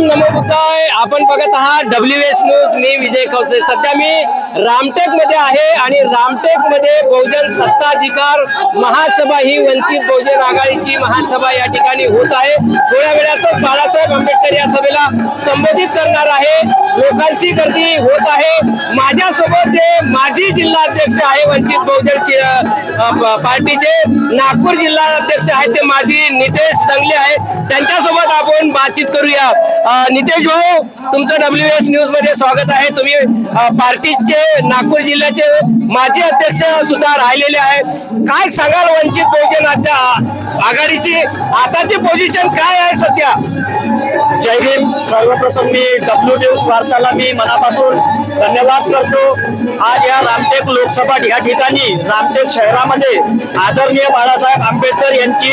जय भीम नमो बुद्धाय आपण बघत आहात डब्ल्यू एस न्यूज मी विजय खवसे. सध्या मी रामटेकमध्ये आहे आणि रामटेकमध्ये बहुजन सत्ताधिकार महासभा ही वंचित बहुजन आघाडीची महासभा या ठिकाणी होत आहे. थोड्या वेळातच बाळासाहेब आंबेडकर या सभेला संबोधित करणार आहे. लोकांची गर्दी होत आहे. माझ्यासोबत जे माजी जिल्हा अध्यक्ष आहे वंचित बहुजन प- पार्टीचे नागपूर जिल्हा अध्यक्ष आहेत ते माजी नितेश संगले आहेत. त्यांच्यासोबत आपण बातचीत करूया. नितेश भाऊ तुमचं डब्ल्यू एस न्यूजमध्ये स्वागत आहे. तुम्ही पार्टीचे नागपूर जिल्ह्याचे माजी अध्यक्ष सुद्धा राहिलेले आहेत. काय सांगाल वंचित बहुजन आघाडीची? आताची पोझिशन काय आहे सध्या? जय भीम सर्वप्रथम मी डब्ल्यू न्यूज वार्ताला मी मनापासून धन्यवाद करतो. आज या रामटेक लोकसभा या ठिकाणी रामटेक शहरामध्ये आदरणीय बाळासाहेब आंबेडकर यांची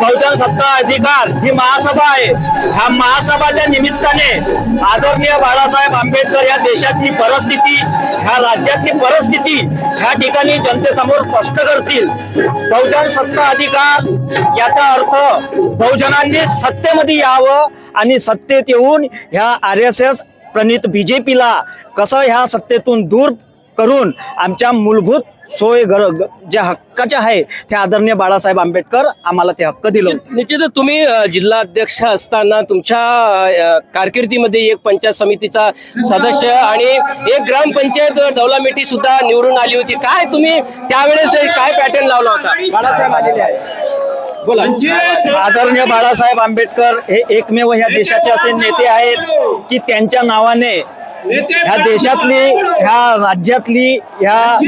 बहुजन सत्ता अधिकार ही महासभा आहे. ह्या महासभाच्या निमित्ताने आदरणीय बाळासाहेब आंबेडकर या देशातली परिस्थिती ह्या राज्यातली परिस्थिती ह्या ठिकाणी जनतेसमोर स्पष्ट करतील. बहुजन सत्ता अधिकार याचा अर्थ बहुजनांनी सत्तेमध्ये यावं आणि सत्तेत येऊन ह्या आर एस एस प्रणित बीजेपीला कसं ह्या सत्तेतून दूर करून आमच्या मूलभूत सोय ग- ज्या हक्काच्या आहे त्या आदरणीय बाळासाहेब आंबेडकर आम्हाला ते हक्क दिलं. निश्चित तुम्ही जिल्हा अध्यक्ष असताना तुमच्या कारकिर्दीमध्ये एक पंचायत समितीचा सदस्य आणि एक ग्रामपंचायत दौलामेटी सुद्धा निवडून आली होती. काय तुम्ही त्यावेळेस काय पॅटर्न लावला होता? बाळासाहेब आलेले बोला. आदरणीय बाळासाहेब आंबेडकर हे एकमेव ह्या देशाचे असे नेते आहेत की त्यांच्या नावाने ह्या देशातली ह्या राज्यातली ह्या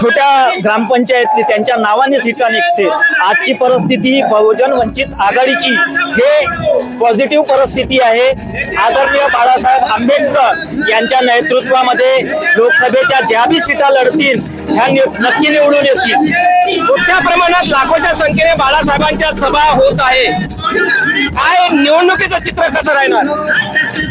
छोट्या ग्रामपंचायतली त्यांच्या नावाने सीटा निघते आजची परिस्थिती बहुजन वंचित आघाडीची. हे पॉझिटिव्ह परिस्थिती आहे. आदरणीय बाळासाहेब आंबेडकर यांच्या नेतृत्वामध्ये लोकसभेच्या ज्या बी सीटा लढतील ह्या नक्की निवडून येतील. मोठ्या प्रमाणात लाखोच्या संख्येने बाळासाहेबांच्या सभा होत आहे. काय निवडणुकीचं चित्र कसं राहणार?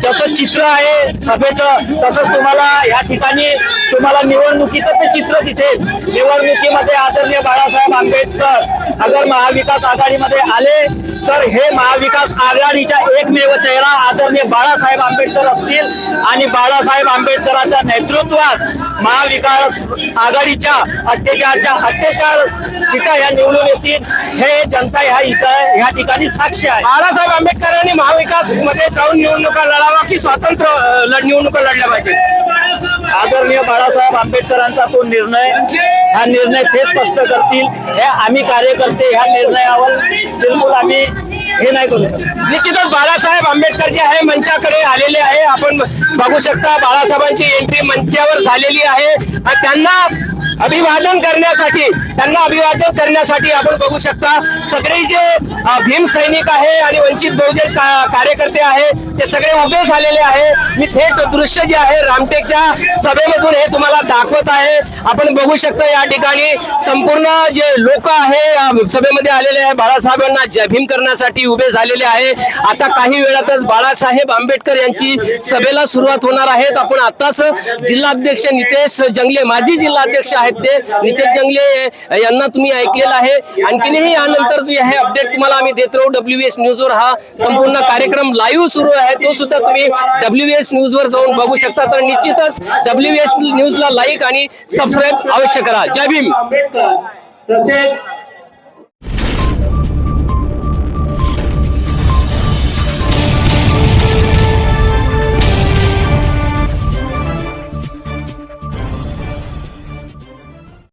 जसं चित्र आहे सभेचं तसंच तुम्हाला या ठिकाणी तुम्हाला निवडणुकीचं ते चित्र दिसेल. निवडणुकीमध्ये आदरणीय बाळासाहेब आंबेडकर अगर महाविकास आघाडीमध्ये आले तर हे महाविकास आघाडीचा एकमेव चेहरा आदरणीय बाळासाहेब आंबेडकर असतील. आणि बाळासाहेब आंबेडकरांच्या नेतृत्वात महाविकास आघाडीच्या अठ्ठेचाळच्या अठ्ठेचाळ सीटा ह्या निवडून येतील. हे जनता ह्या इथं ह्या ठिकाणी साक्षी आहे. बाळासाहेब आंबेडकरांनी महाविकासमध्ये जाऊन निवडणुका लढावा की स्वातंत्र्य लढ- निवडणुका लढल्या पाहिजे? आदरणीय बाळासाहेब आंबेडकरांचा तो निर्णय हा निर्णय ते स्पष्ट करतील. हे आम्ही कार्यकर्ते ह्या निर्णयावर बिलकुल आम्ही हे नाही करू निश्चितच बाळासाहेब आंबेडकर जे आहे मंचाकडे आलेले आहे. आपण बघू शकता बाळासाहेबांची एंट्री मंचावर झालेली आहे. आणि त्यांना अभिवादन करण्यासाठी त्यांना अभिवादन करण्यासाठी आपण बघू शकता सगळे जे भीम सैनिक आहे आणि वंचित बहुजन का- कार्यकर्ते आहे ते सगळे उभे झालेले आहे. मी थेट दृश्य जे आहे रामटेकच्या सभेमधून हे तुम्हाला दाखवत आहे. आपण बघू शकता या ठिकाणी संपूर्ण जे लोक आहे सभेमध्ये आलेले आहे. बाळासाहेबांना जय भीम करण्यासाठी उभे झालेले आहे. आता काही वेळातच बाळासाहेब आंबेडकर यांची सभेला सुरुवात होणार आहेत आपण आताच जिल्हाध्यक्ष नितेश जंगले माजी जिल्हाध्यक्ष आहेत ते. नितेश जंगले यांना तुम्ही ऐकलेलं आहे. आणखीनही यानंतर हे अपडेट तुम्हाला आम्ही देत राहू. डब्ल्यू एस न्यूजवर हा संपूर्ण कार्यक्रम लाईव्ह सुरू आहे. तो सुद्धा तुम्ही डब्ल्यू एस न्यूजवर जाऊन बघू शकता. तर निश्चितच डब्ल्यू एस न्यूजला लाईक आणि सबस्क्राईब अवश्य करा. जय भीम. तसेच